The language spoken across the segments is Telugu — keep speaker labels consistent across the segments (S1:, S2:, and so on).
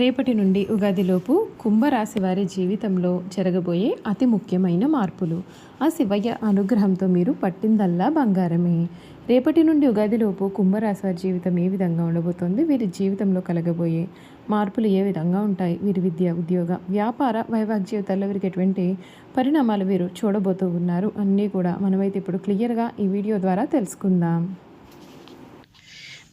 S1: రేపటి నుండి ఉగాదిలోపు కుంభరాశి వారి జీవితంలో జరగబోయే అతి ముఖ్యమైన మార్పులు. ఆ శివయ్య అనుగ్రహంతో మీరు పట్టిందల్లా బంగారమే. రేపటి నుండి ఉగాదిలోపు కుంభరాశి వారి జీవితం ఏ విధంగా ఉండబోతోంది? వీరి జీవితంలో కలగబోయే మార్పులు ఏ విధంగా ఉంటాయి? వీరి విద్య ఉద్యోగ వ్యాపార వైవాహిక జీవితాల్లో వీరికి ఎటువంటి పరిణామాలు వీరు చూడబోతూ ఉన్నారు? అన్నీ కూడా మనమైతే ఇప్పుడు క్లియర్గా ఈ వీడియో ద్వారా తెలుసుకుందాం.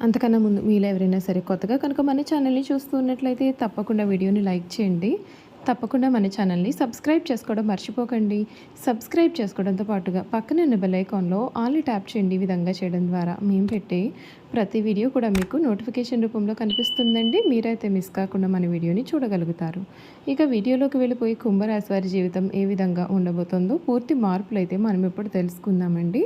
S1: అంతకన్నా ముందు మీలో ఎవరైనా సరే కొత్తగా కనుక మన ఛానల్ని చూస్తున్నట్లయితే తప్పకుండా వీడియోని లైక్ చేయండి. తప్పకుండా మన ఛానల్ని సబ్స్క్రైబ్ చేసుకోవడం మర్చిపోకండి. సబ్స్క్రైబ్ చేసుకోవడంతో పాటుగా పక్కన ఉన్న బెల్ ఐకాన్లో ఆల్ని ట్యాప్ చేయండి ఈ విధంగా చేయడం ద్వారా మేము పెట్టే ప్రతి వీడియో కూడా మీకు నోటిఫికేషన్ రూపంలో కనిపిస్తుందండి. మీరైతే మిస్ కాకుండా మన వీడియోని చూడగలుగుతారు. ఇక వీడియోలోకి వెళ్ళిపోయి కుంభరాశి వారి జీవితం ఏ విధంగా ఉండబోతుందో పూర్తి మార్పులు అయితే మనం ఇప్పుడు తెలుసుకుందామండి.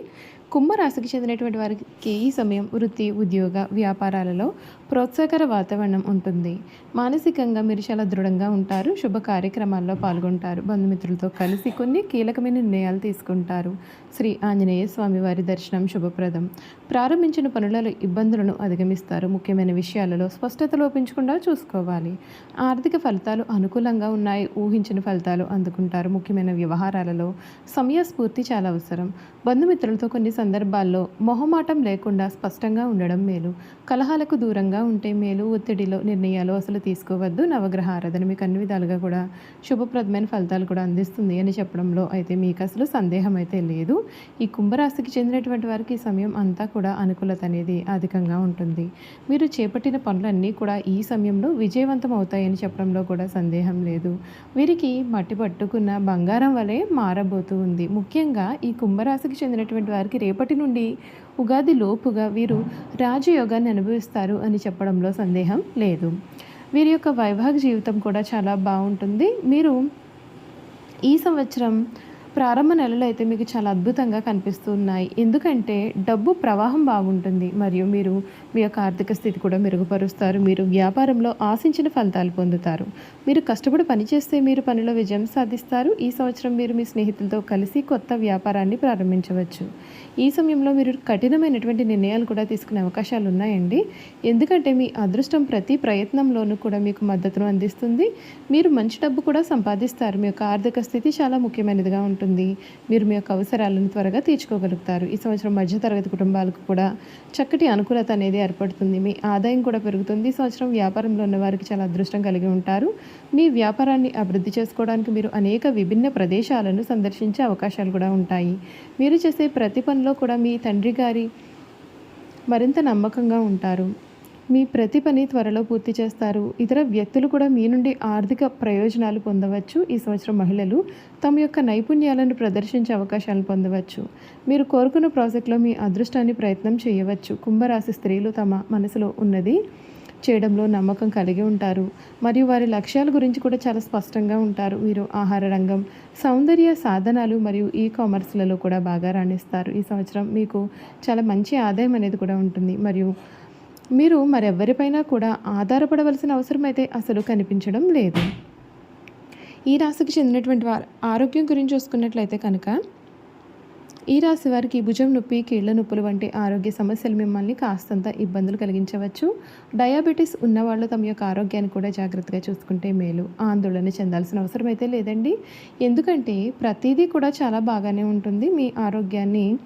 S1: కుంభరాశికి చెందినటువంటి వారికి ఈ సమయం వృత్తి ఉద్యోగ వ్యాపారాలలో ప్రోత్సాహకర వాతావరణం ఉంటుంది. మానసికంగా మీరు చాలా దృఢంగా ఉంటారు. శుభ కార్యక్రమాల్లో పాల్గొంటారు. బంధుమిత్రులతో కలిసి కొన్ని కీలకమైన నిర్ణయాలు తీసుకుంటారు. శ్రీ ఆంజనేయ స్వామి వారి దర్శనం శుభప్రదం. ప్రారంభించిన పనులలో ఇబ్బందులను అధిగమిస్తారు. ముఖ్యమైన విషయాలలో స్పష్టత లోపించకుండా చూసుకోవాలి. ఆర్థిక ఫలితాలు అనుకూలంగా ఉన్నాయి. ఊహించిన ఫలితాలు అందుకుంటారు. ముఖ్యమైన వ్యవహారాలలో సమయస్ఫూర్తి చాలా అవసరం. బంధుమిత్రులతో కొన్ని సందర్భాల్లో మొహమాటం లేకుండా స్పష్టంగా ఉండడం మేలు. కలహాలకు దూరంగా ఉంటే మేలు. ఒత్తిడిలో నిర్ణయాలు అసలు తీసుకోవద్దు. నవగ్రహ ఆరాధన మీకు అన్ని విధాలుగా కూడా శుభప్రదమైన ఫలితాలు కూడా అందిస్తుంది అని చెప్పడంలో అయితే మీకు అసలు సందేహం అయితే లేదు. ఈ కుంభరాశికి చెందినటువంటి వారికి ఈ సమయం అంతా కూడా అనుకూలత అనేది అది అధికంగా ఉంటుంది. మీరు చేపట్టిన పనులన్నీ కూడా ఈ సమయంలో విజయవంతం అవుతాయని చెప్పడంలో కూడా సందేహం లేదు. వీరికి మట్టి పట్టుకున్న బంగారం వలె మారబోతూ ఉంది. ముఖ్యంగా ఈ కుంభరాశికి చెందినటువంటి వారికి రేపటి నుండి ఉగాది లోపుగా వీరు రాజయోగాన్ని అనుభవిస్తారు అని చెప్పడంలో సందేహం లేదు. వీరి యొక్క వైవాహిక జీవితం కూడా చాలా బాగుంటుంది. మీరు ఈ సంవత్సరం ప్రారంభ నెలలు అయితే మీకు చాలా అద్భుతంగా కనిపిస్తూ ఉన్నాయి ఎందుకంటే డబ్బు ప్రవాహం బాగుంటుంది. మరియు మీరు మీ యొక్క ఆర్థిక స్థితి కూడా మెరుగుపరుస్తారు. మీరు వ్యాపారంలో ఆశించిన ఫలితాలు పొందుతారు. మీరు కష్టపడి పనిచేస్తే మీరు పనిలో విజయం సాధిస్తారు. ఈ సంవత్సరం మీరు మీ స్నేహితులతో కలిసి కొత్త వ్యాపారాన్ని ప్రారంభించవచ్చు. ఈ సమయంలో మీరు కఠినమైనటువంటి నిర్ణయాలు కూడా తీసుకునే అవకాశాలు ఉన్నాయండి. ఎందుకంటే మీ అదృష్టం ప్రతి ప్రయత్నంలోనూ కూడా మీకు మద్దతును అందిస్తుంది. మీరు మంచి డబ్బు కూడా సంపాదిస్తారు. మీ యొక్క ఆర్థిక స్థితి చాలా ముఖ్యమైనదిగా ఉంటుంది. మీరు మీ యొక్క అవసరాలను త్వరగా తీర్చుకోగలుగుతారు. ఈ సంవత్సరం మధ్యతరగతి కుటుంబాలకు కూడా చక్కటి అనుకూలత అనేది ఏర్పడుతుంది. మీ ఆదాయం కూడా పెరుగుతుంది. ఈ సంవత్సరం వ్యాపారంలో ఉన్న వారికి చాలా అదృష్టం కలిగి ఉంటారు. మీ వ్యాపారాన్ని అభివృద్ధి చేసుకోవడానికి మీరు అనేక విభిన్న ప్రదేశాలను సందర్శించే అవకాశాలు కూడా ఉంటాయి. మీరు చేసే ప్రతి పనిలో కూడా మీ తండ్రి గారి మరింత నమ్మకంగా ఉంటారు. మీ ప్రతి పని త్వరలో పూర్తి చేస్తారు. ఇతర వ్యక్తులు కూడా మీ నుండి ఆర్థిక ప్రయోజనాలు పొందవచ్చు. ఈ సంవత్సరం మహిళలు తమ యొక్క నైపుణ్యాలను ప్రదర్శించే అవకాశాలను పొందవచ్చు. మీరు కోరుకున్న ప్రాజెక్టులో మీ అదృష్టాన్ని ప్రయత్నం చేయవచ్చు. కుంభరాశి స్త్రీలు తమ మనసులో ఉన్నది చేయడంలో నమ్మకం కలిగి ఉంటారు. మరియు వారి లక్ష్యాల గురించి కూడా చాలా స్పష్టంగా ఉంటారు. వీరు ఆహార రంగం సౌందర్య సాధనాలు మరియు ఈ కామర్స్లలో కూడా బాగా రాణిస్తారు. ఈ సంవత్సరం మీకు చాలా మంచి ఆదాయం అనేది కూడా ఉంటుంది. మరియు మీరు మరెవ్వరిపైనా కూడా ఆధారపడవలసిన అవసరం అయితే అసలు కనిపించడం లేదు. ఈ రాశికి చెందినటువంటి వారు ఆరోగ్యం గురించి చూసుకున్నట్లయితే కనుక ఈ రాశి వారికి భుజం నొప్పి కీళ్ళ నొప్పులు వంటి ఆరోగ్య సమస్యలు మిమ్మల్ని కాస్తంత ఇబ్బందులు కలిగించవచ్చు. డయాబెటీస్ ఉన్నవాళ్ళు తమ యొక్క ఆరోగ్యాన్ని కూడా జాగ్రత్తగా చూసుకుంటే మేలు. ఆందోళన చెందాల్సిన అవసరం అయితే లేదండి. ఎందుకంటే ప్రతిదీ కూడా చాలా బాగానే ఉంటుంది. మీ ఆరోగ్యాన్ని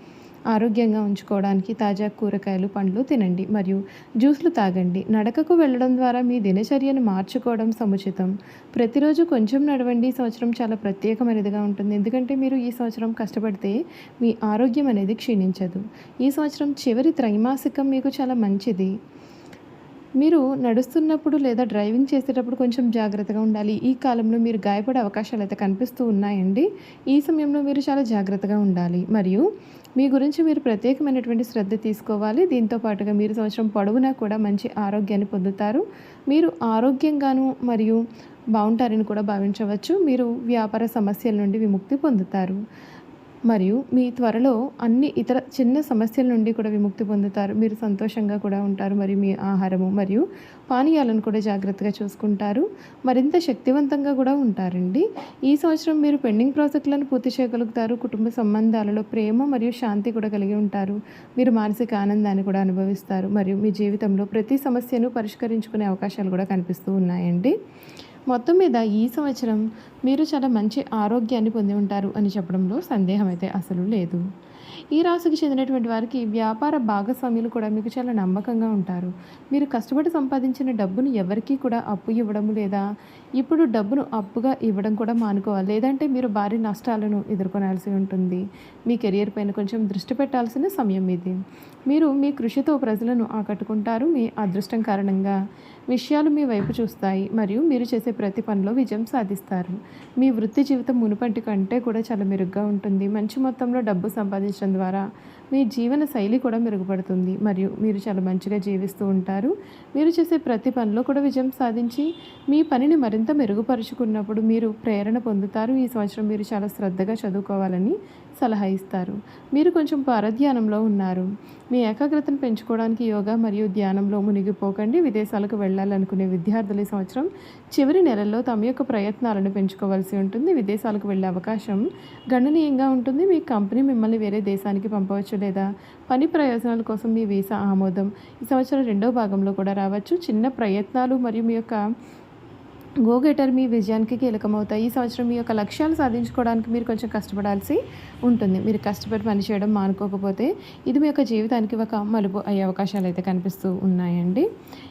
S1: ఆరోగ్యంగా ఉంచుకోవడానికి తాజా కూరగాయలు పండ్లు తినండి. మరియు జ్యూస్లు తాగండి. నడకకు వెళ్ళడం ద్వారా మీ దినచర్యను మార్చుకోవడం సముచితం. ప్రతిరోజు కొంచెం నడవండి. ఈ సంవత్సరం చాలా ప్రత్యేకమైనదిగా ఉంటుంది. ఎందుకంటే మీరు ఈ సంవత్సరం కష్టపడితే మీ ఆరోగ్యం అనేది క్షీణించదు. ఈ సంవత్సరం చివరి త్రైమాసికం మీకు చాలా మంచిది. మీరు నడుస్తున్నప్పుడు లేదా డ్రైవింగ్ చేసేటప్పుడు కొంచెం జాగ్రత్తగా ఉండాలి. ఈ కాలంలో మీరు గాయపడే అవకాశాలు అయితే కనిపిస్తూ ఉన్నాయండి. ఈ సమయంలో మీరు చాలా జాగ్రత్తగా ఉండాలి. మరియు మీ గురించి మీరు ప్రత్యేకమైనటువంటి శ్రద్ధ తీసుకోవాలి. దీంతో పాటుగా మీరు సంవత్సరం పొడవునా కూడా మంచి ఆరోగ్యాన్ని పొందుతారు. మీరు ఆరోగ్యంగాను మరియు బాగుంటారని కూడా భావించవచ్చు. మీరు వ్యాపార సమస్యల నుండి విముక్తి పొందుతారు. మరియు మీ త్వరలో అన్ని ఇతర చిన్న సమస్యల నుండి కూడా విముక్తి పొందుతారు. మీరు సంతోషంగా కూడా ఉంటారు. మరియు మీ ఆహారము మరియు పానీయాలను కూడా జాగ్రత్తగా చూసుకుంటారు. మరింత శక్తివంతంగా కూడా ఉంటారండి. ఈ సంవత్సరం మీరు పెండింగ్ ప్రాజెక్టులను పూర్తి చేయగలుగుతారు. కుటుంబ సంబంధాలలో ప్రేమ మరియు శాంతి కూడా కలిగి ఉంటారు. మీరు మానసిక ఆనందాన్ని కూడా అనుభవిస్తారు. మరియు మీ జీవితంలో ప్రతి సమస్యను పరిష్కరించుకునే అవకాశాలు కూడా కనిపిస్తూ ఉన్నాయండి. మొత్తం మీద ఈ సంవత్సరం మీరు చాలా మంచి ఆరోగ్యాన్ని పొంది ఉంటారు అని చెప్పడంలో సందేహం అయితే అసలు లేదు. ఈ రాశికి చెందినటువంటి వారికి వ్యాపార భాగస్వాములు కూడా మీకు చాలా నమ్మకంగా ఉంటారు. మీరు కష్టపడి సంపాదించిన డబ్బును ఎవరికీ కూడా అప్పు ఇవ్వడం లేదా ఇప్పుడు డబ్బును అప్పుగా ఇవ్వడం కూడా మానుకోవాలి. లేదంటే మీరు భారీ నష్టాలను ఎదుర్కొనాల్సి ఉంటుంది. మీ కెరియర్ పైన కొంచెం దృష్టి పెట్టాల్సిన సమయం ఇది. మీరు మీ కృషితో ప్రజలను ఆకట్టుకుంటారు. మీ అదృష్టం కారణంగా విషయాలు మీ వైపు చూస్తాయి. మరియు మీరు చేసే ప్రతి పనిలో విజయం సాధిస్తారు. మీ వృత్తి జీవితం మునుపటి కంటే కూడా చాలా మెరుగ్గా ఉంటుంది. మంచి మొత్తంలో డబ్బు సంపాదించడం ద్వారా మీ జీవన శైలి కూడా మెరుగుపడుతుంది. మరియు మీరు చాలా మంచిగా జీవిస్తూ ఉంటారు. మీరు చేసే ప్రతి పనిలో కూడా విజయం సాధించి మీ పనిని మరింత మెరుగుపరుచుకున్నప్పుడు మీరు ప్రేరణ పొందుతారు. ఈ సంవత్సరం మీరు చాలా శ్రద్ధగా చదువుకోవాలని సలహా ఇస్తారు. మీరు కొంచెం పరధ్యానంలో ఉన్నారు. మీ ఏకాగ్రతను పెంచుకోవడానికి యోగా మరియు ధ్యానంలో మునిగిపోకండి. విదేశాలకు వెళ్ళాలనుకునే విద్యార్థులు ఈ సంవత్సరం చివరి నెలల్లో తమ యొక్క ప్రయత్నాలను పెంచుకోవాల్సి ఉంటుంది. విదేశాలకు వెళ్ళే అవకాశం గణనీయంగా ఉంటుంది. మీ కంపెనీ మిమ్మల్ని వేరే దేశానికి పంపవచ్చు లేదా పని ప్రయోజనాల కోసం మీ వీసా ఆమోదం ఈ సంవత్సరం రెండో భాగంలో కూడా రావచ్చు. చిన్న ప్రయత్నాలు మరియు మీ యొక్క గో గెటర్ మీ విజయానికి కీలకమవుతాయి. ఈ సంవత్సరం మీ యొక్క లక్ష్యాలు సాధించుకోవడానికి మీరు కొంచెం కష్టపడాల్సి ఉంటుంది. మీరు కష్టపడి పని చేయడం మానుకోకపోతే ఇది మీ యొక్క జీవితానికి ఒక మలుపు అయ్యే అవకాశాలు అయితే కనిపిస్తూ ఉన్నాయండి.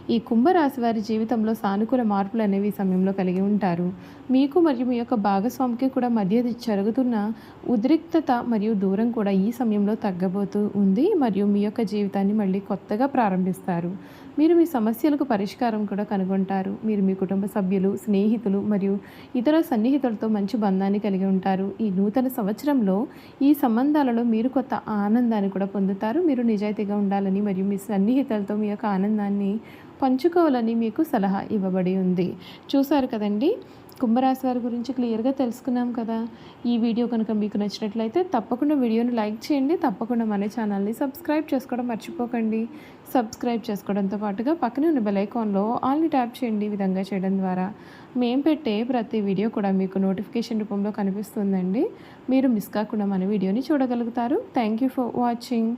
S1: ఈ కుంభరాశి వారి జీవితంలో సానుకూల మార్పులు అనేవి ఈ సమయంలో కలిగి ఉంటారు. మీకు మరియు మీ యొక్క భాగస్వామికి కూడా మధ్య జరుగుతున్న ఉద్రిక్తత మరియు దూరం కూడా ఈ సమయంలో తగ్గబోతూ ఉంది. మరియు మీ యొక్క జీవితాన్ని మళ్ళీ కొత్తగా ప్రారంభిస్తారు. మీరు మీ సమస్యలకు పరిష్కారం కూడా కనుగొంటారు. మీరు మీ కుటుంబ సభ్యులు స్నేహితులు మరియు ఇతర సన్నిహితులతో మంచి బంధాన్ని కలిగి ఉంటారు. ఈ నూతన సంవత్సరంలో ఈ సంబంధాలలో మీరు కొత్త ఆనందాన్ని కూడా పొందుతారు. మీరు నిజాయితీగా ఉండాలని మరియు మీ సన్నిహితులతో మీ యొక్క ఆనందాన్ని పంచుకోవాలని మీకు సలహా ఇవ్వబడి ఉంది. చూసారు కదండి? కుంభరాశి వారి గురించి క్లియర్గా తెలుసుకున్నాం కదా. ఈ వీడియో కనుక మీకు నచ్చినట్లయితే తప్పకుండా వీడియోని లైక్ చేయండి. తప్పకుండా మన ఛానల్ని సబ్స్క్రైబ్ చేసుకోవడం మర్చిపోకండి. సబ్స్క్రైబ్ చేసుకోవడంతో పాటుగా పక్కనే ఉన్న బెలైకాన్లో ఆల్ని ట్యాప్ చేయండి ఈ విధంగా చేయడం ద్వారా. మేము పెట్టే ప్రతి వీడియో కూడా మీకు నోటిఫికేషన్ రూపంలో కనిపిస్తుందండి. మీరు మిస్ కాకుండా మన వీడియోని చూడగలుగుతారు. Thank you for watching.